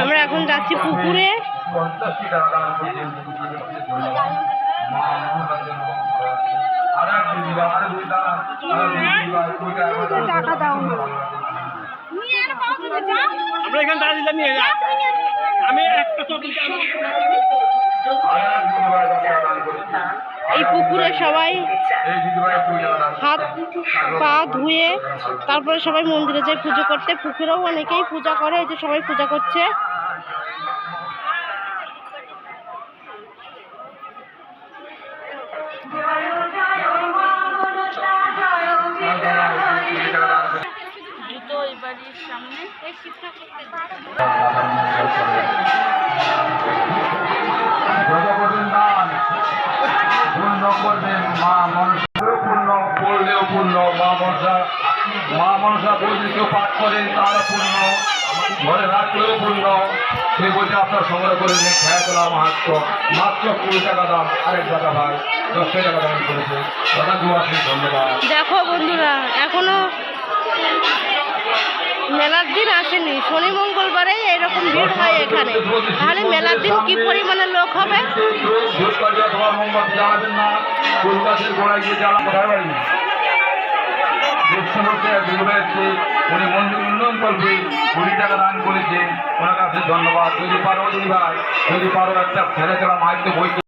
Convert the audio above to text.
আমরা এখন যাচ্ছি পুকুরে। আমরা এখানে দাঁড়িয়ে আমি একটা এই পুকুরে সবাই হাত পা ধুয়ে তারপরে সবাই মন্দিরে যায় পুজো করতে। পুকুরেও অনেকেই পূজা করে এই যে সবাই পূজা করছে। জুতো এই বাড়ির সামনে করবেন মা মনসা। পূর্ণ করলেও পূর্ণ মা মনসা। মা মনসা বই যদি কেউ পাঠ করেন তারা পূর্ণ। ঘরে রাখলেও পূর্ণ। সেই বইটা আপনার সংগ্রহ করে নিন মাহাত্ম। মাত্র কুড়ি টাকা দাম আরেক টাকা ভাই টাকা দাম করেছে। দাদা দু ধন্যবাদ। দেখো বন্ধুরা এখনও মেলার দিন আসেনি। শনি মঙ্গলবারে এরকম ভিড় হয় এখানে। তাহলে মেলার দিন কি পরিমাণে লোক হবে? ভোটকারীরা তোমার না, কলকাতার গোড়ায় গিয়ে যারা কোথায় বলতে উনি মন্দির উন্নয়ন করবে কুড়ি টাকা দান করেছে ওনার কাছে ধন্যবাদ। যদি পারো, যদি ভাই, যদি পারো, একটা ছেলে খেলা মাইতে বই